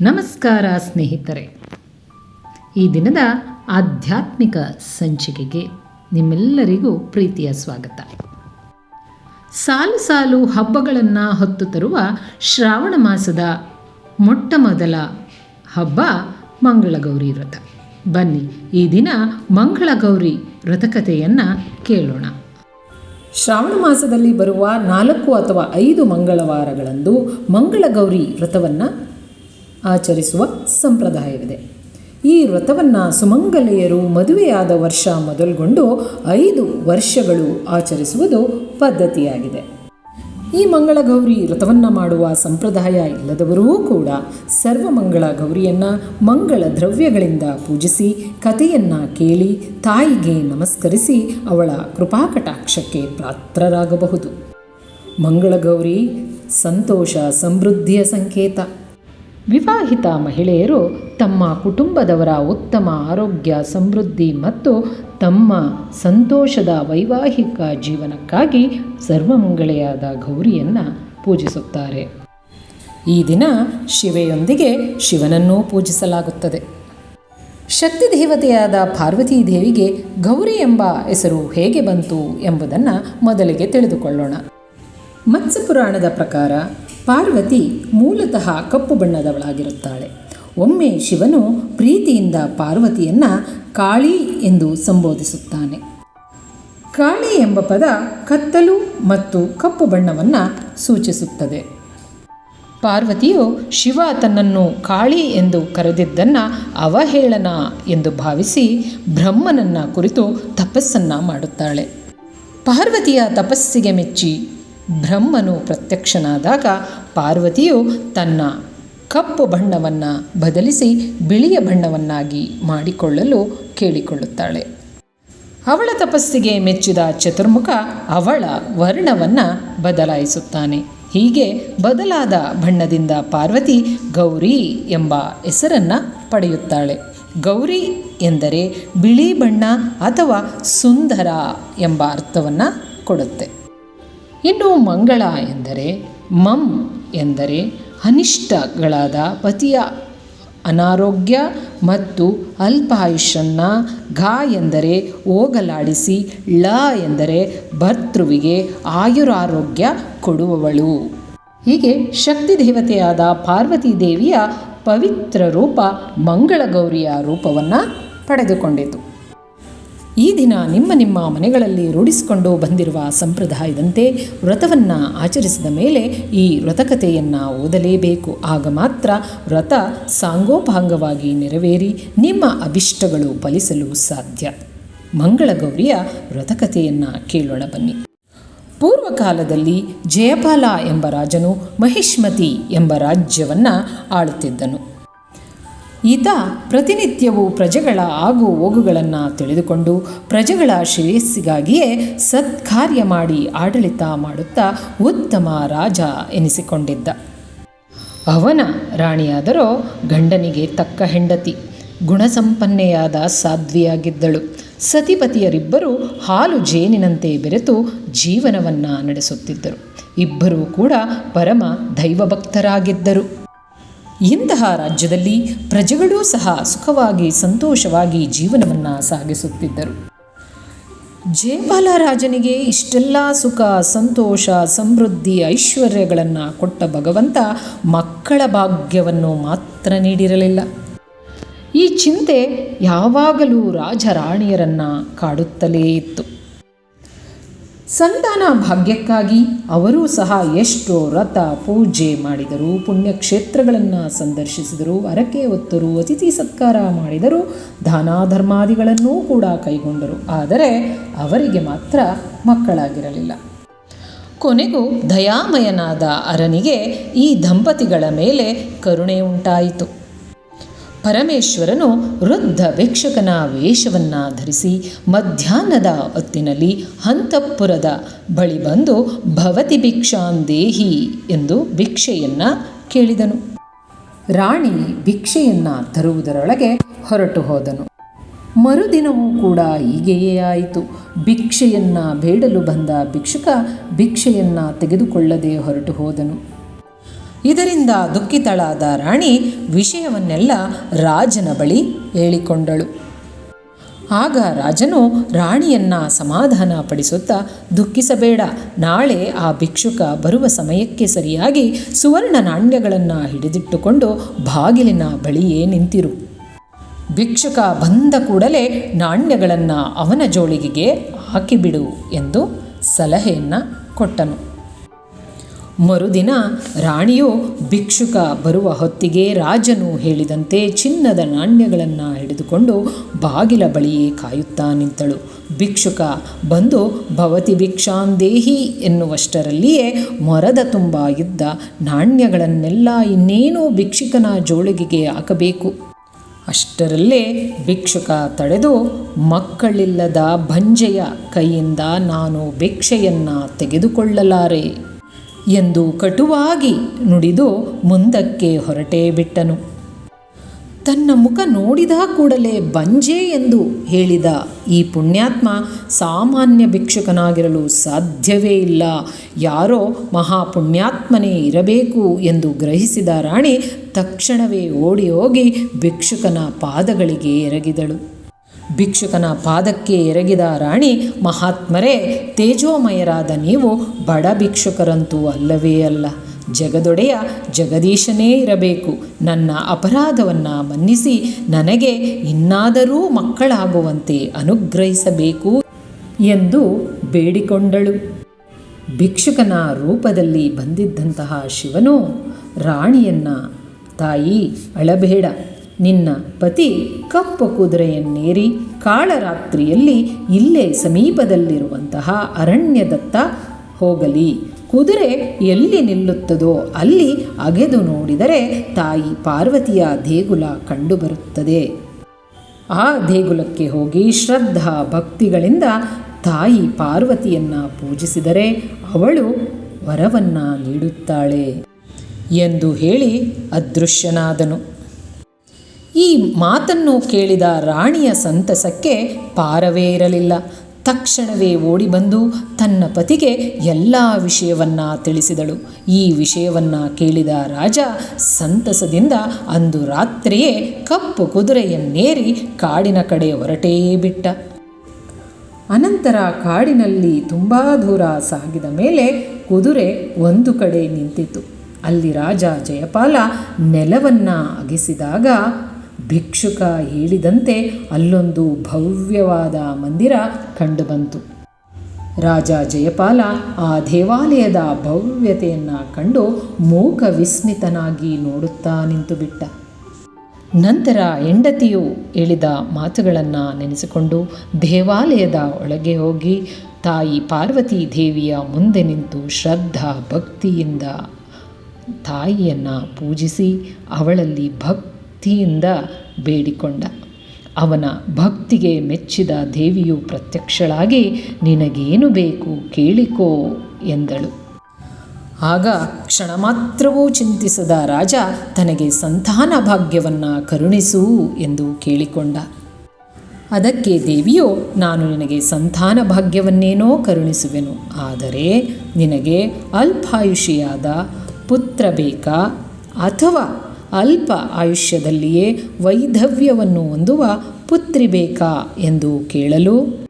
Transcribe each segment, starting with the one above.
ನಮಸ್ಕಾರ ಸ್ನೇಹಿತರೆ. ಈ ದಿನದ ಆಧ್ಯಾತ್ಮಿಕ ಸಂಚಿಕೆಗೆ ನಿಮ್ಮೆಲ್ಲರಿಗೂ ಪ್ರೀತಿಯ ಸ್ವಾಗತ. ಸಾಲು ಸಾಲು ಹಬ್ಬಗಳನ್ನು ಹೊತ್ತು ತರುವ ಶ್ರಾವಣ ಮಾಸದ ಮೊಟ್ಟ ಮೊದಲ ಹಬ್ಬ ಮಂಗಳಗೌರಿ ವ್ರತ. ಬನ್ನಿ ಈ ದಿನ ಮಂಗಳಗೌರಿ ವ್ರತಕಥೆಯನ್ನು ಕೇಳೋಣ. ಶ್ರಾವಣ ಮಾಸದಲ್ಲಿ ಬರುವ ನಾಲ್ಕು ಅಥವಾ ಐದು ಮಂಗಳವಾರಗಳಂದು ಮಂಗಳಗೌರಿ ವ್ರತವನ್ನು ಆಚರಿಸುವ ಸಂಪ್ರದಾಯವಿದೆ. ಈ ವ್ರತವನ್ನು ಸುಮಂಗಲೆಯರು ಮದುವೆಯಾದ ವರ್ಷ ಮೊದಲುಗೊಂಡು ಐದು ವರ್ಷಗಳು ಆಚರಿಸುವುದು ಪದ್ಧತಿಯಾಗಿದೆ. ಈ ಮಂಗಳಗೌರಿ ವ್ರತವನ್ನು ಮಾಡುವ ಸಂಪ್ರದಾಯ ಇಲ್ಲದವರೂ ಕೂಡ ಸರ್ವಮಂಗಳ ಗೌರಿಯನ್ನು ಮಂಗಳ ದ್ರವ್ಯಗಳಿಂದ ಪೂಜಿಸಿ, ಕಥೆಯನ್ನು ಕೇಳಿ, ತಾಯಿಗೆ ನಮಸ್ಕರಿಸಿ ಅವಳ ಕೃಪಾಕಟಾಕ್ಷಕ್ಕೆ ಪಾತ್ರರಾಗಬಹುದು ಮಂಗಳಗೌರಿ ಸಂತೋಷ ಸಮೃದ್ಧಿಯ ಸಂಕೇತ. ವಿವಾಹಿತ ಮಹಿಳೆಯರು ತಮ್ಮ ಕುಟುಂಬದವರ ಉತ್ತಮ ಆರೋಗ್ಯ, ಸಮೃದ್ಧಿ ಮತ್ತು ತಮ್ಮ ಸಂತೋಷದ ವೈವಾಹಿಕ ಜೀವನಕ್ಕಾಗಿ ಸರ್ವಮಂಗಳೆಯಾದ ಗೌರಿಯನ್ನು ಪೂಜಿಸುತ್ತಾರೆ. ಈ ದಿನ ಶಿವೆಯೊಂದಿಗೆ ಶಿವನನ್ನೂ ಪೂಜಿಸಲಾಗುತ್ತದೆ. ಶಕ್ತಿ ದೇವತೆಯಾದ ಪಾರ್ವತಿ ದೇವಿಗೆ ಗೌರಿ ಎಂಬ ಹೆಸರು ಹೇಗೆ ಬಂತು ಎಂಬುದನ್ನು ಮೊದಲಿಗೆ ತಿಳಿದುಕೊಳ್ಳೋಣ. ಮತ್ಸ್ಯಪುರಾಣದ ಪ್ರಕಾರ ಪಾರ್ವತಿ ಮೂಲತಃ ಕಪ್ಪು ಬಣ್ಣದವಳಾಗಿರುತ್ತಾಳೆ. ಒಮ್ಮೆ ಶಿವನು ಪ್ರೀತಿಯಿಂದ ಪಾರ್ವತಿಯನ್ನು ಕಾಳಿ ಎಂದು ಸಂಬೋಧಿಸುತ್ತಾನೆ. ಕಾಳಿ ಎಂಬ ಪದ ಕತ್ತಲು ಮತ್ತು ಕಪ್ಪು ಬಣ್ಣವನ್ನು ಸೂಚಿಸುತ್ತದೆ. ಪಾರ್ವತಿಯು ಶಿವ ತನ್ನನ್ನು ಕಾಳಿ ಎಂದು ಕರೆದಿದ್ದನ್ನು ಅವಹೇಳನ ಎಂದು ಭಾವಿಸಿ ಬ್ರಹ್ಮನನ್ನ ಕುರಿತು ತಪಸ್ಸನ್ನು ಮಾಡುತ್ತಾಳೆ. ಪಾರ್ವತಿಯ ತಪಸ್ಸಿಗೆ ಮೆಚ್ಚಿ ಬ್ರಹ್ಮನು ಪ್ರತ್ಯಕ್ಷನಾದಾಗ ಪಾರ್ವತಿಯು ತನ್ನ ಕಪ್ಪು ಬಣ್ಣವನ್ನು ಬದಲಿಸಿ ಬಿಳಿಯ ಬಣ್ಣವನ್ನಾಗಿ ಮಾಡಿಕೊಳ್ಳಲು ಕೇಳಿಕೊಳ್ಳುತ್ತಾಳೆ. ಅವಳ ತಪಸ್ಸಿಗೆ ಮೆಚ್ಚಿದ ಚತುರ್ಮುಖ ಅವಳ ವರ್ಣವನ್ನು ಬದಲಾಯಿಸುತ್ತಾನೆ. ಹೀಗೆ ಬದಲಾದ ಬಣ್ಣದಿಂದ ಪಾರ್ವತಿ ಗೌರಿ ಎಂಬ ಹೆಸರನ್ನು ಪಡೆಯುತ್ತಾಳೆ. ಗೌರಿ ಎಂದರೆ ಬಿಳಿ ಬಣ್ಣ ಅಥವಾ ಸುಂದರ ಎಂಬ ಅರ್ಥವನ್ನು ಕೊಡುತ್ತೆ. ಇನ್ನು ಮಂಗಳ ಎಂದರೆ ಮಂ ಎಂದರೆ ಅನಿಷ್ಟಗಳಾದ ಪತಿಯ ಅನಾರೋಗ್ಯ ಮತ್ತು ಅಲ್ಪಾಯುಷನ್ನು ಘ ಎಂದರೆ ಹೋಗಲಾಡಿಸಿ, ಳ ಎಂದರೆ ಭರ್ತೃವಿಗೆ ಆಯುರಾರೋಗ್ಯ ಕೊಡುವವಳು. ಹೀಗೆ ಶಕ್ತಿ ದೇವತೆಯಾದ ಪಾರ್ವತಿ ದೇವಿಯ ಪವಿತ್ರ ರೂಪ ಮಂಗಳಗೌರಿಯ ರೂಪವನ್ನು ಪಡೆದುಕೊಂಡಿತು. ಈ ದಿನ ನಿಮ್ಮ ನಿಮ್ಮ ಮನೆಗಳಲ್ಲಿ ರೂಢಿಸಿಕೊಂಡು ಬಂದಿರುವ ಸಂಪ್ರದಾಯದಂತೆ ವ್ರತವನ್ನು ಆಚರಿಸಿದ ಮೇಲೆ ಈ ವ್ರತಕಥೆಯನ್ನು ಓದಲೇಬೇಕು. ಆಗ ಮಾತ್ರ ವ್ರತ ಸಾಂಗೋಪಾಂಗವಾಗಿ ನೆರವೇರಿ ನಿಮ್ಮ ಅಭಿಷ್ಟಗಳು ಫಲಿಸಲು ಸಾಧ್ಯ. ಮಂಗಳಗೌರಿಯ ವ್ರತಕಥೆಯನ್ನು ಕೇಳೋಣ ಬನ್ನಿ. ಪೂರ್ವಕಾಲದಲ್ಲಿ ಜಯಪಾಲ ಎಂಬ ರಾಜನು ಮಹಿಷ್ಮತಿ ಎಂಬ ರಾಜ್ಯವನ್ನು ಆಳುತ್ತಿದ್ದನು. ಈತ ಪ್ರತಿನಿತ್ಯವೂ ಪ್ರಜೆಗಳ ಆಗು ಹೋಗುಗಳನ್ನು ತಿಳಿದುಕೊಂಡು ಪ್ರಜೆಗಳ ಶ್ರೇಯಸ್ಸಿಗಾಗಿಯೇ ಸತ್ಕಾರ್ಯ ಮಾಡಿ ಆಡಳಿತ ಮಾಡುತ್ತಾ ಉತ್ತಮ ರಾಜ ಎನಿಸಿಕೊಂಡಿದ್ದ. ಅವನ ರಾಣಿಯಾದರೋ ಗಂಡನಿಗೆ ತಕ್ಕ ಹೆಂಡತಿ, ಗುಣಸಂಪನ್ನೆಯಾದ ಸಾಧ್ವಿಯಾಗಿದ್ದಳು. ಸತಿಪತಿಯರಿಬ್ಬರು ಹಾಲು ಜೇನಿನಂತೆ ಬೆರೆತು ಜೀವನವನ್ನು ನಡೆಸುತ್ತಿದ್ದರು. ಇಬ್ಬರೂ ಕೂಡ ಪರಮ ದೈವಭಕ್ತರಾಗಿದ್ದರು. ಇಂತಹ ರಾಜ್ಯದಲ್ಲಿ ಪ್ರಜೆಗಳೂ ಸಹ ಸುಖವಾಗಿ ಸಂತೋಷವಾಗಿ ಜೀವನವನ್ನು ಸಾಗಿಸುತ್ತಿದ್ದರು. ಜಯಪಾಲ ರಾಜನಿಗೆ ಇಷ್ಟೆಲ್ಲ ಸುಖ, ಸಂತೋಷ, ಸಮೃದ್ಧಿ, ಐಶ್ವರ್ಯಗಳನ್ನು ಕೊಟ್ಟ ಭಗವಂತ ಮಕ್ಕಳ ಭಾಗ್ಯವನ್ನು ಮಾತ್ರ ನೀಡಿರಲಿಲ್ಲ. ಈ ಚಿಂತೆ ಯಾವಾಗಲೂ ರಾಜರಾಣಿಯರನ್ನು ಕಾಡುತ್ತಲೇ ಇತ್ತು. ಸಂತಾನ ಭಾಗ್ಯಕ್ಕಾಗಿ ಅವರೂ ಸಹ ಎಷ್ಟು ವ್ರತ ಪೂಜೆ ಮಾಡಿದರು, ಪುಣ್ಯಕ್ಷೇತ್ರಗಳನ್ನು ಸಂದರ್ಶಿಸಿದರು ಅರಕೆ ಹೊತ್ತರು ಅತಿಥಿ ಸತ್ಕಾರ ಮಾಡಿದರು ದಾನ ಧರ್ಮಾದಿಗಳನ್ನೂ ಕೂಡ ಕೈಗೊಂಡರು. ಆದರೆ ಅವರಿಗೆ ಮಾತ್ರ ಮಕ್ಕಳಾಗಿರಲಿಲ್ಲ. ಕೊನೆಗೂ ದಯಾಮಯನಾದ ಅರನಿಗೆ ಈ ದಂಪತಿಗಳ ಮೇಲೆ ಕರುಣೆ ಉಂಟಾಯಿತು. ಪರಮೇಶ್ವರನು ವೃದ್ಧ ಭಿಕ್ಷುಕನ ವೇಷವನ್ನು ಧರಿಸಿ ಮಧ್ಯಾಹ್ನದ ಹೊತ್ತಿನಲ್ಲಿ ಹಂತಪುರದ ಬಳಿ ಬಂದು ಭವತಿ ಭಿಕ್ಷಾಂದೇಹಿ ಎಂದು ಭಿಕ್ಷೆಯನ್ನು ಕೇಳಿದನು. ರಾಣಿ ಭಿಕ್ಷೆಯನ್ನು ತರುವುದರೊಳಗೆ ಹೊರಟು ಹೋದನು. ಮರುದಿನವೂ ಕೂಡ ಹೀಗೆಯೇ ಆಯಿತು. ಭಿಕ್ಷೆಯನ್ನು ಬೇಡಲು ಬಂದ ಭಿಕ್ಷುಕ ಭಿಕ್ಷೆಯನ್ನು ತೆಗೆದುಕೊಳ್ಳದೆ ಹೊರಟು ಹೋದನು. ಇದರಿಂದ ದುಃಖಿತಳಾದ ರಾಣಿ ವಿಷಯವನ್ನೆಲ್ಲ ರಾಜನ ಬಳಿ ಹೇಳಿಕೊಂಡಳು. ಆಗ ರಾಜನು ರಾಣಿಯನ್ನ ಸಮಾಧಾನ ಪಡಿಸುತ್ತಾ, ದುಃಖಿಸಬೇಡ, ನಾಳೆ ಆ ಭಿಕ್ಷುಕ ಬರುವ ಸಮಯಕ್ಕೆ ಸರಿಯಾಗಿ ಸುವರ್ಣ ನಾಣ್ಯಗಳನ್ನು ಹಿಡಿದಿಟ್ಟುಕೊಂಡು ಬಾಗಿಲಿನ ಬಳಿಯೇ ನಿಂತಿರು. ಭಿಕ್ಷುಕ ಬಂದ ಕೂಡಲೇ ನಾಣ್ಯಗಳನ್ನು ಅವನ ಜೋಳಿಗೆಗೆ ಹಾಕಿಬಿಡು ಎಂದು ಸಲಹೆಯನ್ನು ಕೊಟ್ಟನು. ಮರುದಿನ ರಾಣಿಯು ಭಿಕ್ಷುಕ ಬರುವ ಹೊತ್ತಿಗೆ ರಾಜನು ಹೇಳಿದಂತೆ ಚಿನ್ನದ ನಾಣ್ಯಗಳನ್ನು ಹಿಡಿದುಕೊಂಡು ಬಾಗಿಲ ಬಳಿಯೇ ಕಾಯುತ್ತಾ ನಿಂತಳು. ಭಿಕ್ಷುಕ ಬಂದು ಭವತಿ ಭಿಕ್ಷಾಂದೇಹಿ ಎನ್ನುವಷ್ಟರಲ್ಲಿಯೇ ಮೊರದ ತುಂಬ ಇದ್ದ ನಾಣ್ಯಗಳನ್ನೆಲ್ಲ ಇನ್ನೇನು ಭಿಕ್ಷುಕನ ಜೋಳಿಗೆಗೆ ಹಾಕಬೇಕು. ಅಷ್ಟರಲ್ಲೇ ಭಿಕ್ಷುಕ ತಡೆದು ಮಕ್ಕಳಿಲ್ಲದ ಭಂಜೆಯ ಕೈಯಿಂದ ನಾನು ಭಿಕ್ಷೆಯನ್ನು ತೆಗೆದುಕೊಳ್ಳಲಾರೆ. ಎಂದು ಕಟುವಾಗಿ ನುಡಿದು ಮುಂದಕ್ಕೆ ಹೊರಟೇ ಬಿಟ್ಟನು. ತನ್ನ ಮುಖ ನೋಡಿದ ಕೂಡಲೇ ಬಂಜೆ ಎಂದು ಹೇಳಿದ ಈ ಪುಣ್ಯಾತ್ಮ ಸಾಮಾನ್ಯ ಭಿಕ್ಷುಕನಾಗಿರಲು ಸಾಧ್ಯವೇ ಇಲ್ಲ. ಯಾರೋ ಮಹಾಪುಣ್ಯಾತ್ಮನೇ ಇರಬೇಕು ಎಂದು ಗ್ರಹಿಸಿದ ರಾಣಿ ತಕ್ಷಣವೇ ಓಡಿ ಹೋಗಿ ಭಿಕ್ಷುಕನ ಪಾದಗಳಿಗೆ ಎರಗಿದಳು. ಭಿಕ್ಷುಕನ ಪಾದಕ್ಕೆ ಎರಗಿದ ರಾಣಿ ಮಹಾತ್ಮರೇ, ತೇಜೋಮಯರಾದ ನೀವು ಬಡ ಭಿಕ್ಷುಕರಂತೂ ಅಲ್ಲವೇ ಅಲ್ಲ. ಜಗದೊಡೆಯ ಜಗದೀಶನೇ ಇರಬೇಕು. ನನ್ನ ಅಪರಾಧವನ್ನು ಮನ್ನಿಸಿ ನನಗೆ ಇನ್ನಾದರೂ ಮಕ್ಕಳಾಗುವಂತೆ ಅನುಗ್ರಹಿಸಬೇಕು ಎಂದು ಬೇಡಿಕೊಂಡಳು. ಭಿಕ್ಷುಕನ ರೂಪದಲ್ಲಿ ಬಂದಿದ್ದಂತಹ ಶಿವನು ರಾಣಿಯನ್ನ ತಾಯಿ ಅಳಬೇಡ. ನಿನ್ನ ಪತಿ ಕಪ್ಪು ಕುದುರೆಯನ್ನೇರಿ ಕಾಳರಾತ್ರಿಯಲ್ಲಿ ಇಲ್ಲೇ ಸಮೀಪದಲ್ಲಿರುವಂತಹ ಅರಣ್ಯದತ್ತ ಹೋಗಲಿ. ಕುದುರೆ ಎಲ್ಲಿ ನಿಲ್ಲುತ್ತದೋ ಅಲ್ಲಿ ಅಗೆದು ನೋಡಿದರೆ ತಾಯಿ ಪಾರ್ವತಿಯ ದೇಗುಲ ಕಂಡುಬರುತ್ತದೆ. ಆ ದೇಗುಲಕ್ಕೆ ಹೋಗಿ ಶ್ರದ್ಧಾ ಭಕ್ತಿಗಳಿಂದ ತಾಯಿ ಪಾರ್ವತಿಯನ್ನ ಪೂಜಿಸಿದರೆ ಅವಳು ವರವನ್ನ ನೀಡುತ್ತಾಳೆ ಎಂದು ಹೇಳಿ ಅದೃಶ್ಯನಾದನು. ಈ ಮಾತನ್ನು ಕೇಳಿದ ರಾಣಿಯ ಸಂತಸಕ್ಕೆ ಪಾರವೇ ಇರಲಿಲ್ಲ. ತಕ್ಷಣವೇ ಓಡಿಬಂದು ತನ್ನ ಪತಿಗೆ ಎಲ್ಲ ವಿಷಯವನ್ನ ತಿಳಿಸಿದಳು. ಈ ವಿಷಯವನ್ನ ಕೇಳಿದ ರಾಜ ಸಂತಸದಿಂದ ಅಂದು ರಾತ್ರಿಯೇ ಕಪ್ಪು ಕುದುರೆಯನ್ನೇರಿ ಕಾಡಿನ ಕಡೆ ಹೊರಟೇ ಬಿಟ್ಟ. ಅನಂತರ ಕಾಡಿನಲ್ಲಿ ತುಂಬ ದೂರ ಸಾಗಿದ ಮೇಲೆ ಕುದುರೆ ಒಂದು ಕಡೆ ನಿಂತಿತು ಅಲ್ಲಿ ರಾಜ ಜಯಪಾಲ ನೆಲವನ್ನು ಅಗಿಸಿದಾಗ ಭಿಕ್ಷುಕ ಹೇಳಿದಂತೆ ಅಲ್ಲೊಂದು ಭವ್ಯವಾದ ಮಂದಿರ ಕಂಡುಬಂತು. ರಾಜ ಜಯಪಾಲ ಆ ದೇವಾಲಯದ ಭವ್ಯತೆಯನ್ನು ಕಂಡು ಮೂಕ ವಿಸ್ಮಿತನಾಗಿ ನೋಡುತ್ತಾ ನಿಂತುಬಿಟ್ಟ ನಂತರ ಹೆಂಡತಿಯು ಹೇಳಿದ ಮಾತುಗಳನ್ನು ನೆನೆಸಿಕೊಂಡು ದೇವಾಲಯದ ಒಳಗೆ ಹೋಗಿ ತಾಯಿ ಪಾರ್ವತಿ ದೇವಿಯ ಮುಂದೆ ನಿಂತು ಶ್ರದ್ಧಾ ಭಕ್ತಿಯಿಂದ ತಾಯಿಯನ್ನು ಪೂಜಿಸಿ ಅವಳಲ್ಲಿ ಭಕ್ತಿಯಿಂದ ಬೇಡಿಕೊಂಡ. ಅವನ ಭಕ್ತಿಗೆ ಮೆಚ್ಚಿದ ದೇವಿಯು ಪ್ರತ್ಯಕ್ಷಳಾಗಿ, ನಿನಗೇನು ಬೇಕು ಕೇಳಿಕೋ ಎಂದಳು. ಆಗ ಕ್ಷಣ ಮಾತ್ರವೂ ಚಿಂತಿಸದ ರಾಜ ತನಗೆ ಸಂತಾನ ಭಾಗ್ಯವನ್ನು ಕರುಣಿಸು ಎಂದು ಕೇಳಿಕೊಂಡ. ಅದಕ್ಕೆ ದೇವಿಯು, ನಾನು ನಿನಗೆ ಸಂತಾನ ಭಾಗ್ಯವನ್ನೇನೋ ಕರುಣಿಸುವೆನು, ಆದರೆ ನಿನಗೆ ಅಲ್ಪಾಯುಷಿಯಾದ ಪುತ್ರ ಬೇಕಾ ಅಥವಾ ಅಲ್ಪ ಆಯುಷ್ಯದಲ್ಲಿಯೇ ವೈಧವ್ಯವನ್ನು ಹೊಂದುವ ಪುತ್ರಿ ಬೇಕಾ ಎಂದು ಕೇಳಲು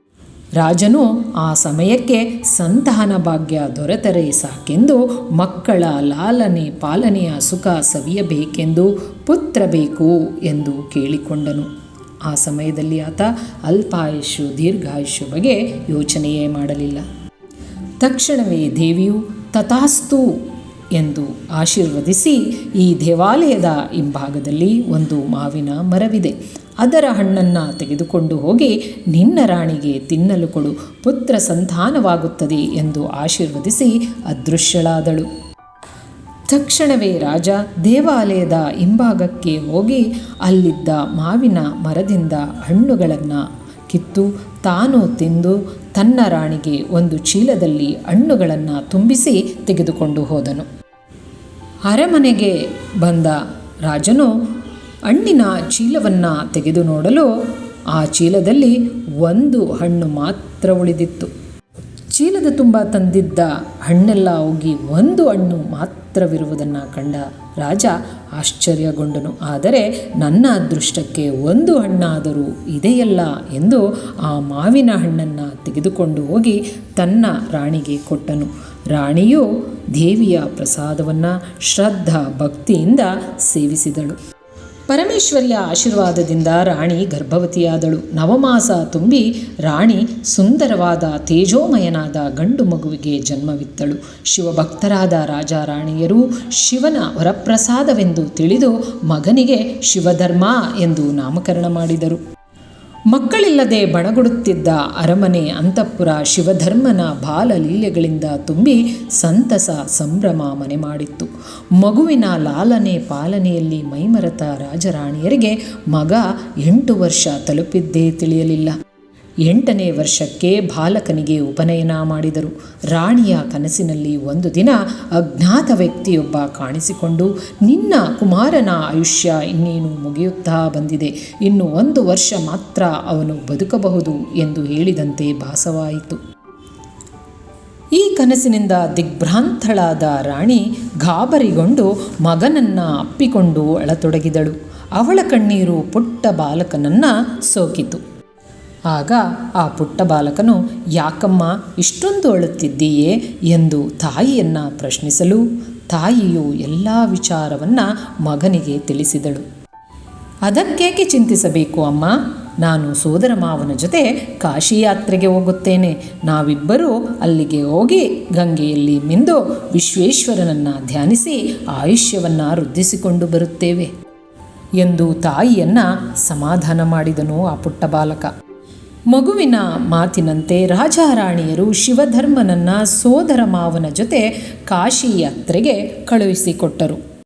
ರಾಜನು ಆ ಸಮಯಕ್ಕೆ ಸಂತಾನ ಭಾಗ್ಯ ದೊರೆತರೆ ಸಾಕೆಂದು ಮಕ್ಕಳ ಲಾಲನೆ ಪಾಲನೆಯ ಸುಖ ಸವಿಯಬೇಕೆಂದು ಪುತ್ರ ಬೇಕು ಎಂದು ಕೇಳಿಕೊಂಡನು. ಆ ಸಮಯದಲ್ಲಿ ಆತ ಅಲ್ಪಾಯುಷು ದೀರ್ಘಾಯುಷ್ಯ ಬಗ್ಗೆ ಯೋಚನೆಯೇ ಮಾಡಲಿಲ್ಲ. ತಕ್ಷಣವೇ ದೇವಿಯು ತಥಾಸ್ತು ಎಂದು ಆಶೀರ್ವದಿಸಿ ಈ ದೇವಾಲಯದ ಹಿಂಭಾಗದಲ್ಲಿ ಒಂದು ಮಾವಿನ ಮರವಿದೆ. ಅದರ ಹಣ್ಣನ್ನು ತೆಗೆದುಕೊಂಡು ಹೋಗಿ ನಿನ್ನ ರಾಣಿಗೆ ತಿನ್ನಲು ಕೊಡು. ಪುತ್ರ ಸಂತಾನವಾಗುತ್ತದೆ ಎಂದು ಆಶೀರ್ವದಿಸಿ ಅದೃಶ್ಯಳಾದಳು. ತಕ್ಷಣವೇ ರಾಜ ದೇವಾಲಯದ ಹಿಂಭಾಗಕ್ಕೆ ಹೋಗಿ ಅಲ್ಲಿದ್ದ ಮಾವಿನ ಮರದಿಂದ ಹಣ್ಣುಗಳನ್ನು ಕಿತ್ತು ತಾನು ತಿಂದು ತನ್ನ ರಾಣಿಗೆ ಒಂದು ಚೀಲದಲ್ಲಿ ಹಣ್ಣುಗಳನ್ನು ತುಂಬಿಸಿ ತೆಗೆದುಕೊಂಡು ಹೋದನು. ಅರಮನೆಗೆ ಬಂದ ರಾಜನು ಹಣ್ಣಿನ ಚೀಲವನ್ನು ತೆಗೆದು ನೋಡಲು ಆ ಚೀಲದಲ್ಲಿ ಒಂದು ಹಣ್ಣು ಮಾತ್ರ ಉಳಿದಿತ್ತು. ಚೀಲದ ತುಂಬ ತಂದಿದ್ದ ಹಣ್ಣೆಲ್ಲ ಹೋಗಿ ಒಂದು ಹಣ್ಣು ಮಾತ್ರವಿರುವುದನ್ನು ಕಂಡ ರಾಜ ಆಶ್ಚರ್ಯಗೊಂಡನು. ಆದರೆ ನನ್ನ ಅದೃಷ್ಟಕ್ಕೆ ಒಂದು ಹಣ್ಣಾದರೂ ಇದೆಯಲ್ಲ ಎಂದು ಆ ಮಾವಿನ ಹಣ್ಣನ್ನು ತೆಗೆದುಕೊಂಡು ಹೋಗಿ ತನ್ನ ರಾಣಿಗೆ ಕೊಟ್ಟನು. ರಾಣಿಯು ದೇವಿಯ ಪ್ರಸಾದವನ್ನು ಶ್ರದ್ಧಾ ಭಕ್ತಿಯಿಂದ ಸೇವಿಸಿದಳು. ಪರಮೇಶ್ವರಿಯ ಆಶೀರ್ವಾದದಿಂದ ರಾಣಿ ಗರ್ಭವತಿಯಾದಳು. ನವಮಾಸ ತುಂಬಿ ರಾಣಿ ಸುಂದರವಾದ ತೇಜೋಮಯನಾದ ಗಂಡು ಮಗುವಿಗೆ ಜನ್ಮವಿತ್ತಳು. ಶಿವಭಕ್ತರಾದ ರಾಜ ರಾಣಿಯರು ಶಿವನ ವರಪ್ರಸಾದವೆಂದು ತಿಳಿದು ಮಗನಿಗೆ ಶಿವಧರ್ಮ ಎಂದು ನಾಮಕರಣ ಮಾಡಿದರು. ಮಕ್ಕಳಿಲ್ಲದೆ ಬಣಗುಡುತ್ತಿದ್ದ ಅರಮನೆ ಅಂತಃಪುರ ಶಿವಧರ್ಮನ ಬಾಲಲೀಲೆಗಳಿಂದ ತುಂಬಿ ಸಂತಸ ಸಂಭ್ರಮ ಮನೆ ಮಾಡಿತ್ತು. ಮಗುವಿನ ಲಾಲನೆ ಪಾಲನೆಯಲ್ಲಿ ಮೈಮರತ ರಾಜರಾಣಿಯರಿಗೆ ಮಗ ಎಂಟು ವರ್ಷ ತಲುಪಿದ್ದೇ ತಿಳಿಯಲಿಲ್ಲ. ಎಂಟನೇ ವರ್ಷಕ್ಕೆ ಬಾಲಕನಿಗೆ ಉಪನಯನ ಮಾಡಿದರು. ರಾಣಿಯ ಕನಸಿನಲ್ಲಿ ಒಂದು ದಿನ ಅಜ್ಞಾತ ವ್ಯಕ್ತಿಯೊಬ್ಬ ಕಾಣಿಸಿಕೊಂಡು, ನಿನ್ನ ಕುಮಾರನ ಆಯುಷ್ಯ ಇನ್ನೇನು ಮುಗಿಯುತ್ತಾ ಬಂದಿದೆ. ಇನ್ನು ಒಂದು ವರ್ಷ ಮಾತ್ರ ಅವನು ಬದುಕಬಹುದು ಎಂದು ಹೇಳಿದಂತೆ ಭಾಸವಾಯಿತು. ಈ ಕನಸಿನಿಂದ ದಿಗ್ಭ್ರಾಂತಳಾದ ರಾಣಿ ಗಾಬರಿಗೊಂಡು ಮಗನನ್ನ ಅಪ್ಪಿಕೊಂಡು ಅಳತೊಡಗಿದಳು. ಅವಳ ಕಣ್ಣೀರು ಪುಟ್ಟ ಬಾಲಕನನ್ನು ಸೋಕಿತು. ಆಗ ಆ ಪುಟ್ಟ ಬಾಲಕನು, ಯಾಕಮ್ಮ, ಇಷ್ಟೊಂದು ಅಳುತ್ತಿದ್ದೀಯೇ? ಎಂದು ತಾಯಿಯನ್ನು ಪ್ರಶ್ನಿಸಲು ತಾಯಿಯು ಎಲ್ಲ ವಿಚಾರವನ್ನು ಮಗನಿಗೆ ತಿಳಿಸಿದಳು. ಅದಕ್ಕೇಕೆ ಚಿಂತಿಸಬೇಕು ಅಮ್ಮ? ನಾನು ಸೋದರ ಮಾವನ ಜೊತೆ ಕಾಶಿ ಯಾತ್ರೆಗೆ ಹೋಗುತ್ತೇನೆ. ನಾವಿಬ್ಬರೂ ಅಲ್ಲಿಗೆ ಹೋಗಿ ಗಂಗೆಯಲ್ಲಿ ಮಿಂದು ವಿಶ್ವೇಶ್ವರನನ್ನು ಧ್ಯಾನಿಸಿ ಆಯುಷ್ಯವನ್ನು ವೃದ್ಧಿಸಿಕೊಂಡು ಬರುತ್ತೇವೆ. ಎಂದು ತಾಯಿಯನ್ನು ಸಮಾಧಾನ ಮಾಡಿದನು ಆ ಪುಟ್ಟ ಬಾಲಕ. ಮಗುವಿನ ಮಾತಿನಂತೆ ರಾಜಾರಾಣಿಯರು ಶಿವಧರ್ಮನನ್ನ ಸೋದರ ಮಾವನ ಜೊತೆ ಕಾಶಿ ಯಾತ್ರೆಗೆ ಕಳುಹಿಸಿಕೊಟ್ಟರು.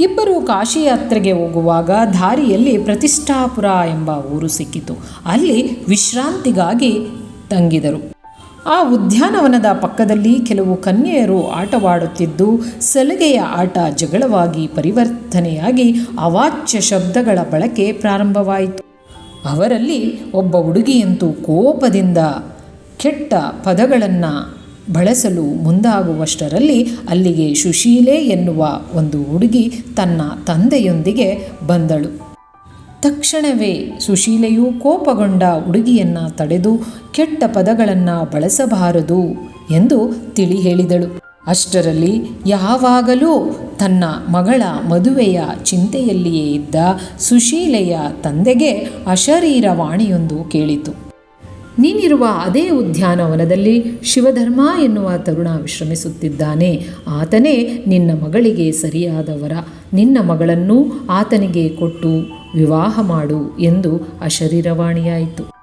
ಇಬ್ಬರು ಕಾಶಿ ಯಾತ್ರೆಗೆ ಹೋಗುವಾಗ ದಾರಿಯಲ್ಲಿ ಪ್ರತಿಷ್ಠಾಪುರ ಎಂಬ ಊರು ಸಿಕ್ಕಿತು. ಅಲ್ಲಿ ವಿಶ್ರಾಂತಿಗಾಗಿ ತಂಗಿದರು. ಆ ಉದ್ಯಾನವನದ ಪಕ್ಕದಲ್ಲಿ ಕೆಲವು ಕನ್ಯೆಯರು ಆಟವಾಡುತ್ತಿದ್ದು, ಸಲಿಗೆಯ ಆಟ ಜಗಳವಾಗಿ ಪರಿವರ್ತನೆಯಾಗಿ ಅವಾಚ್ಯ ಶಬ್ದಗಳ ಬಳಕೆ ಪ್ರಾರಂಭವಾಯಿತು. ಅವರಲ್ಲಿ ಒಬ್ಬ ಹುಡುಗಿಯಂತೂ ಕೋಪದಿಂದ ಕೆಟ್ಟ ಪದಗಳನ್ನು ಬಳಸಲು ಮುಂದಾಗುವಷ್ಟರಲ್ಲಿ ಅಲ್ಲಿಗೆ ಸುಶೀಲೆ ಎನ್ನುವ ಒಂದು ಹುಡುಗಿ ತನ್ನ ತಂದೆಯೊಂದಿಗೆ ಬಂದಳು. ತಕ್ಷಣವೇ ಸುಶೀಲೆಯು ಕೋಪಗೊಂಡ ಹುಡುಗಿಯನ್ನು ತಡೆದು ಕೆಟ್ಟ ಪದಗಳನ್ನು ಬಳಸಬಾರದು ಎಂದು ತಿಳಿ ಹೇಳಿದಳು. ಅಷ್ಟರಲ್ಲಿ ಯಾವಾಗಲೂ ತನ್ನ ಮಗಳ ಮದುವೆಯ ಚಿಂತೆಯಲ್ಲಿಯೇ ಇದ್ದ ಸುಶೀಲೆಯ ತಂದೆಗೆ ಅಶರೀರವಾಣಿಯೊಂದು ಕೇಳಿತು. ನೀನಿರುವ ಅದೇ ಉದ್ಯಾನವನದಲ್ಲಿ ಶಿವಧರ್ಮ ಎನ್ನುವ ತರುಣ ವಿಶ್ರಮಿಸುತ್ತಿದ್ದಾನೆ. ಆತನೇ ನಿನ್ನ ಮಗಳಿಗೆ ಸರಿಯಾದವರ. ನಿನ್ನ ಮಗಳನ್ನು ಆತನಿಗೆ ಕೊಟ್ಟು ವಿವಾಹ ಮಾಡು ಎಂದು ಅಶರೀರವಾಣಿಯಾಯಿತು.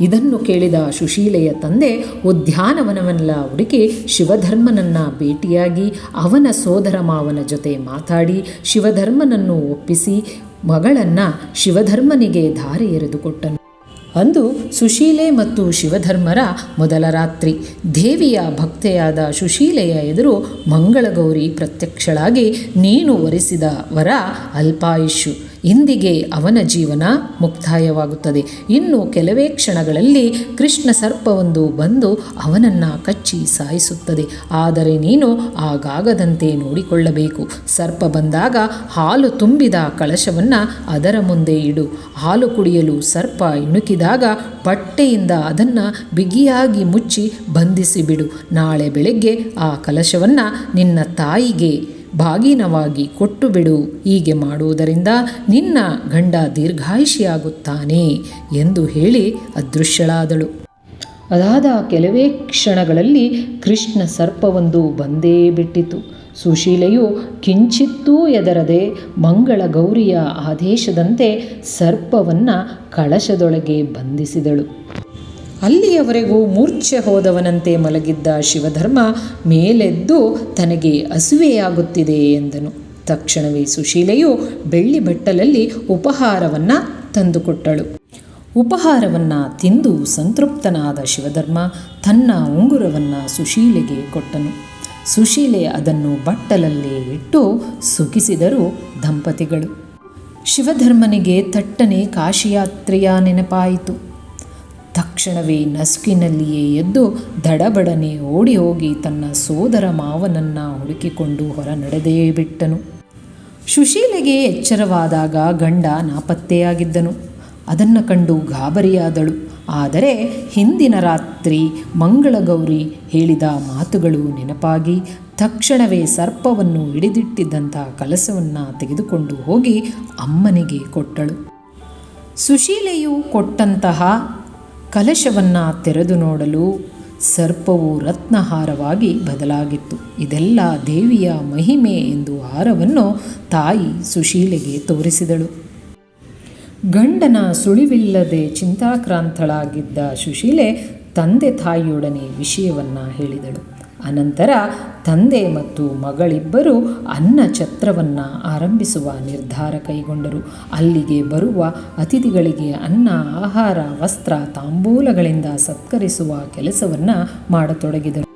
ಇದನ್ನು ಕೇಳಿದ ಸುಶೀಲೆಯ ತಂದೆ ಉದ್ಯಾನವನವನ್ನೆಲ್ಲ ಹುಡುಕಿ ಶಿವಧರ್ಮನನ್ನ ಭೇಟಿಯಾಗಿ ಅವನ ಸೋದರ ಮಾವನ ಜೊತೆ ಮಾತಾಡಿ, ಶಿವಧರ್ಮನನ್ನು ಒಪ್ಪಿಸಿ ಮಗಳನ್ನು ಶಿವಧರ್ಮನಿಗೆ ಧಾರೆ ಎರೆದುಕೊಟ್ಟನು. ಅಂದು ಸುಶೀಲೆ ಮತ್ತು ಶಿವಧರ್ಮರ ಮೊದಲ ರಾತ್ರಿ. ದೇವಿಯ ಭಕ್ತೆಯಾದ ಸುಶೀಲೆಯ ಎದುರು ಮಂಗಳಗೌರಿ ಪ್ರತ್ಯಕ್ಷಳಾಗಿ ನೀನು ಒರೆಸಿದ ವರ ಅಲ್ಪಾಯುಷು ಇಂದಿಗೆ ಅವನ ಜೀವನ ಮುಕ್ತಾಯವಾಗುತ್ತದೆ. ಇನ್ನು ಕೆಲವೇ ಕ್ಷಣಗಳಲ್ಲಿ ಕೃಷ್ಣ ಸರ್ಪವೊಂದು ಬಂದು ಅವನನ್ನು ಕಚ್ಚಿ ಸಾಯಿಸುತ್ತದೆ. ಆದರೆ ನೀನು ಆಗಾಗದಂತೆ ನೋಡಿಕೊಳ್ಳಬೇಕು. ಸರ್ಪ ಬಂದಾಗ ಹಾಲು ತುಂಬಿದ ಕಳಶವನ್ನು ಅದರ ಮುಂದೆ ಇಡು. ಹಾಲು ಕುಡಿಯಲು ಸರ್ಪ ಇಣುಕಿದಾಗ ಬಟ್ಟೆಯಿಂದ ಅದನ್ನು ಬಿಗಿಯಾಗಿ ಮುಚ್ಚಿ ಬಂಧಿಸಿಬಿಡು. ನಾಳೆ ಬೆಳಗ್ಗೆ ಆ ಕಲಶವನ್ನು ನಿನ್ನ ತಾಯಿಗೆ ಬಾಗಿನವಾಗಿ ಕೊಟ್ಟು ಬಿಡು ಹೀಗೆ ಮಾಡುವುದರಿಂದ ನಿನ್ನ ಗಂಡ ದೀರ್ಘಾಯುಷಿಯಾಗುತ್ತಾನೆ ಎಂದು ಹೇಳಿ ಅದೃಶ್ಯಳಾದಳು. ಅದಾದ ಕೆಲವೇ ಕ್ಷಣಗಳಲ್ಲಿ ಕೃಷ್ಣ ಸರ್ಪವೊಂದು ಬಂದೇ ಬಿಟ್ಟಿತು. ಸುಶೀಲೆಯು ಕಿಂಚಿತ್ತೂ ಎದರದೆ ಮಂಗಳ ಗೌರಿಯ ಆದೇಶದಂತೆ ಸರ್ಪವನ್ನು ಕಳಶದೊಳಗೆ ಬಂಧಿಸಿದಳು. ಅಲ್ಲಿಯವರೆಗೂ ಮೂರ್ಛೆ ಹೋದವನಂತೆ ಮಲಗಿದ್ದ ಶಿವಧರ್ಮ ಮೇಲೆದ್ದು ತನಗೆ ಅಸುವೆಯಾಗುತ್ತಿದೆ ಎಂದನು. ತಕ್ಷಣವೇ ಸುಶೀಲೆಯು ಬೆಳ್ಳಿ ಬಟ್ಟಲಲ್ಲಿ ಉಪಹಾರವನ್ನು ತಂದುಕೊಟ್ಟಳು. ಉಪಹಾರವನ್ನು ತಿಂದು ಸಂತೃಪ್ತನಾದ ಶಿವಧರ್ಮ ತನ್ನ ಉಂಗುರವನ್ನು ಸುಶೀಲೆಗೆ ಕೊಟ್ಟನು. ಸುಶೀಲೆ ಅದನ್ನು ಬಟ್ಟಲಲ್ಲಿ ಇಟ್ಟು ಸುಖಿಸಿದರು ದಂಪತಿಗಳು. ಶಿವಧರ್ಮನಿಗೆ ತಟ್ಟನೆ ಕಾಶಿಯಾತ್ರೆಯ ನೆನಪಾಯಿತು. ತಕ್ಷಣವೇ ನಸುಕಿನಲ್ಲಿಯೇ ಎದ್ದು ದಡಬಡನೆ ಓಡಿ ಹೋಗಿ ತನ್ನ ಸೋದರ ಮಾವನನ್ನು ಹುಡುಕಿಕೊಂಡು ಹೊರ ನಡೆದೇ ಬಿಟ್ಟನು. ಸುಶೀಲೆಗೆ ಎಚ್ಚರವಾದಾಗ ಗಂಡ ನಾಪತ್ತೆಯಾಗಿದ್ದನು. ಅದನ್ನು ಕಂಡು ಗಾಬರಿಯಾದಳು. ಆದರೆ ಹಿಂದಿನ ರಾತ್ರಿ ಮಂಗಳಗೌರಿ ಹೇಳಿದ ಮಾತುಗಳು ನೆನಪಾಗಿ ತಕ್ಷಣವೇ ಸರ್ಪವನ್ನು ಹಿಡಿದಿಟ್ಟಿದ್ದಂಥ ಕಲಸವನ್ನು ತೆಗೆದುಕೊಂಡು ಹೋಗಿ ಅಮ್ಮನಿಗೆ ಕೊಟ್ಟಳು. ಸುಶೀಲೆಯು ಕೊಟ್ಟಂತಹ ಕಲಶವನ್ನು ತೆರೆದು ನೋಡಲು ಸರ್ಪವು ರತ್ನಹಾರವಾಗಿ ಬದಲಾಗಿತ್ತು. ಇದೆಲ್ಲ ದೇವಿಯ ಮಹಿಮೆ ಎಂದು ಹಾರವನ್ನು ತಾಯಿ ಸುಶೀಲೆಗೆ ತೋರಿಸಿದಳು. ಗಂಡನ ಸುಳಿವಿಲ್ಲದೆ ಚಿಂತಾಕ್ರಾಂತಳಾಗಿದ್ದ ಸುಶೀಲೆ ತಂದೆ ತಾಯಿಯೊಡನೆ ವಿಷಯವನ್ನು ಹೇಳಿದಳು. ಅನಂತರ ತಂದೆ ಮತ್ತು ಮಗಳಿಬ್ಬರು ಅನ್ನ ಛತ್ರವನ್ನು ಆರಂಭಿಸುವ ನಿರ್ಧಾರ ಕೈಗೊಂಡರು. ಅಲ್ಲಿಗೆ ಬರುವ ಅತಿಥಿಗಳಿಗೆ ಅನ್ನ, ಆಹಾರ, ವಸ್ತ್ರ, ತಾಂಬೂಲಗಳಿಂದ ಸತ್ಕರಿಸುವ ಕೆಲಸವನ್ನು ಮಾಡತೊಡಗಿದರು.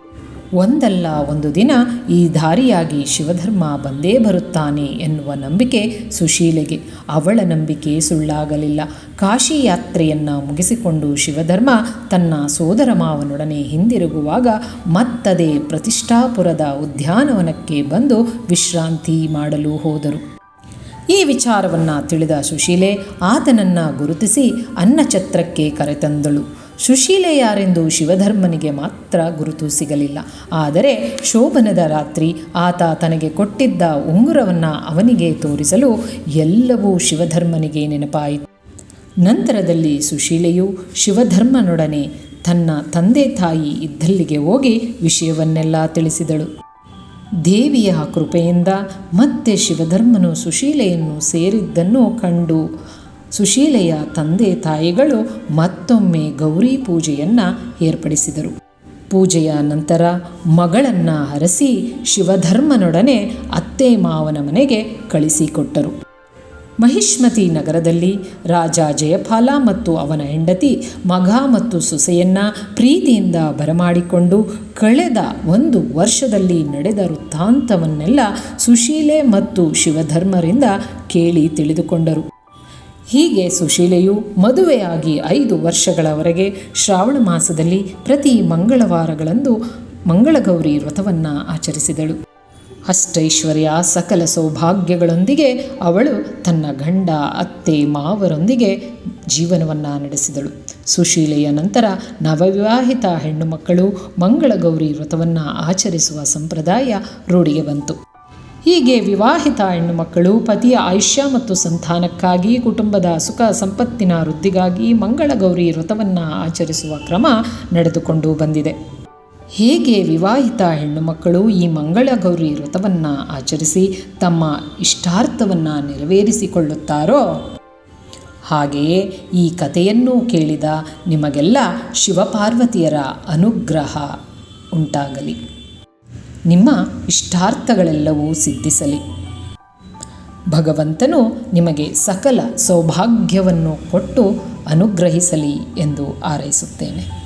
ಒಂದಲ್ಲ ಒಂದು ದಿನ ಈ ದಾರಿಯಾಗಿ ಶಿವಧರ್ಮ ಬಂದೇ ಬರುತ್ತಾನೆ ಎನ್ನುವ ನಂಬಿಕೆ ಸುಶೀಲೆಗೆ. ಅವಳ ನಂಬಿಕೆ ಸುಳ್ಳಾಗಲಿಲ್ಲ. ಕಾಶಿ ಯಾತ್ರೆಯನ್ನು ಮುಗಿಸಿಕೊಂಡು ಶಿವಧರ್ಮ ತನ್ನ ಸೋದರ ಮಾವನೊಡನೆ ಹಿಂದಿರುಗುವಾಗ ಮತ್ತದೇ ಪ್ರತಿಷ್ಠಾಪುರದ ಉದ್ಯಾನವನಕ್ಕೆ ಬಂದು ವಿಶ್ರಾಂತಿ ಮಾಡಲು ಹೋದರು. ಈ ವಿಚಾರವನ್ನು ತಿಳಿದ ಸುಶೀಲೆ ಆತನನ್ನು ಗುರುತಿಸಿ ಅನ್ನಛತ್ರಕ್ಕೆ ಕರೆತಂದಳು. ಸುಶೀಲೆ ಯಾರೆಂದು ಶಿವಧರ್ಮನಿಗೆ ಮಾತ್ರ ಗುರುತು ಸಿಗಲಿಲ್ಲ. ಆದರೆ ಶೋಭನದ ರಾತ್ರಿ ಆತ ತನಗೆ ಕೊಟ್ಟಿದ್ದ ಉಂಗುರವನ್ನು ಅವನಿಗೆ ತೋರಿಸಲು ಎಲ್ಲವೂ ಶಿವಧರ್ಮನಿಗೆ ನೆನಪಾಯಿತು. ನಂತರದಲ್ಲಿ ಸುಶೀಲೆಯು ಶಿವಧರ್ಮನೊಡನೆ ತನ್ನ ತಂದೆ ತಾಯಿ ಇದ್ದಲ್ಲಿಗೆ ಹೋಗಿ ವಿಷಯವನ್ನೆಲ್ಲ ತಿಳಿಸಿದಳು. ದೇವಿಯ ಕೃಪೆಯಿಂದ ಮತ್ತೆ ಶಿವಧರ್ಮನು ಸುಶೀಲೆಯನ್ನು ಸೇರಿದ್ದನ್ನು ಕಂಡು ಸುಶೀಲೆಯ ತಂದೆ ತಾಯಿಗಳು ಮತ್ತೊಮ್ಮೆ ಗೌರಿ ಪೂಜೆಯನ್ನು ಏರ್ಪಡಿಸಿದರು. ಪೂಜೆಯ ನಂತರ ಮಗಳನ್ನು ಹರಸಿ ಶಿವಧರ್ಮನೊಡನೆ ಅತ್ತೆ ಮಾವನ ಮನೆಗೆ ಕಳಿಸಿಕೊಟ್ಟರು. ಮಹಿಷ್ಮತಿ ನಗರದಲ್ಲಿ ರಾಜ ಜಯಪಾಲ ಮತ್ತು ಅವನ ಹೆಂಡತಿ ಮಗ ಮತ್ತು ಸೊಸೆಯನ್ನ ಪ್ರೀತಿಯಿಂದ ಬರಮಾಡಿಕೊಂಡು ಕಳೆದ ಒಂದು ವರ್ಷದಲ್ಲಿ ನಡೆದ ವೃತ್ತಾಂತವನ್ನೆಲ್ಲ ಸುಶೀಲೆ ಮತ್ತು ಶಿವಧರ್ಮರಿಂದ ಕೇಳಿ ತಿಳಿದುಕೊಂಡರು. ಹೀಗೆ ಸುಶೀಲೆಯು ಮದುವೆಯಾಗಿ ಐದು ವರ್ಷಗಳವರೆಗೆ ಶ್ರಾವಣ ಮಾಸದಲ್ಲಿ ಪ್ರತಿ ಮಂಗಳವಾರಗಳಂದು ಮಂಗಳಗೌರಿ ವ್ರತವನ್ನು ಆಚರಿಸಿದಳು. ಅಷ್ಟೈಶ್ವರ್ಯ ಸಕಲ ಸೌಭಾಗ್ಯಗಳೊಂದಿಗೆ ಅವಳು ತನ್ನ ಗಂಡ, ಅತ್ತೆ, ಮಾವರೊಂದಿಗೆ ಜೀವನವನ್ನು ನಡೆಸಿದಳು. ಸುಶೀಲೆಯ ನಂತರ ನವವಿವಾಹಿತ ಹೆಣ್ಣುಮಕ್ಕಳು ಮಂಗಳಗೌರಿ ವ್ರತವನ್ನು ಆಚರಿಸುವ ಸಂಪ್ರದಾಯ ರೂಢಿಗೆ ಬಂತು. ಹೀಗೆ ವಿವಾಹಿತ ಹೆಣ್ಣು ಮಕ್ಕಳು ಪತಿಯ ಆಯುಷ್ಯ ಮತ್ತು ಸಂತಾನಕ್ಕಾಗಿ, ಕುಟುಂಬದ ಸುಖ ಸಂಪತ್ತಿನ ವೃದ್ಧಿಗಾಗಿ ಮಂಗಳಗೌರಿ ವ್ರತವನ್ನು ಆಚರಿಸುವ ಕ್ರಮ ನಡೆದುಕೊಂಡು ಬಂದಿದೆ. ಹೇಗೆ ವಿವಾಹಿತ ಹೆಣ್ಣು ಮಕ್ಕಳು ಈ ಮಂಗಳಗೌರಿ ವ್ರತವನ್ನು ಆಚರಿಸಿ ತಮ್ಮ ಇಷ್ಟಾರ್ಥವನ್ನು ನೆರವೇರಿಸಿಕೊಳ್ಳುತ್ತಾರೋ? ಹಾಗೆಯೇ ಈ ಕಥೆಯನ್ನು ಕೇಳಿದ ನಿಮಗೆಲ್ಲ ಶಿವಪಾರ್ವತಿಯರ ಅನುಗ್ರಹ ಉಂಟಾಗಲಿ. ನಿಮ್ಮ ಇಷ್ಟಾರ್ಥಗಳೆಲ್ಲವೂ ಸಿದ್ಧಿಸಲಿ. ಭಗವಂತನು ನಿಮಗೆ ಸಕಲ ಸೌಭಾಗ್ಯವನ್ನು ಕೊಟ್ಟು ಅನುಗ್ರಹಿಸಲಿ ಎಂದು ಹಾರೈಸುತ್ತೇನೆ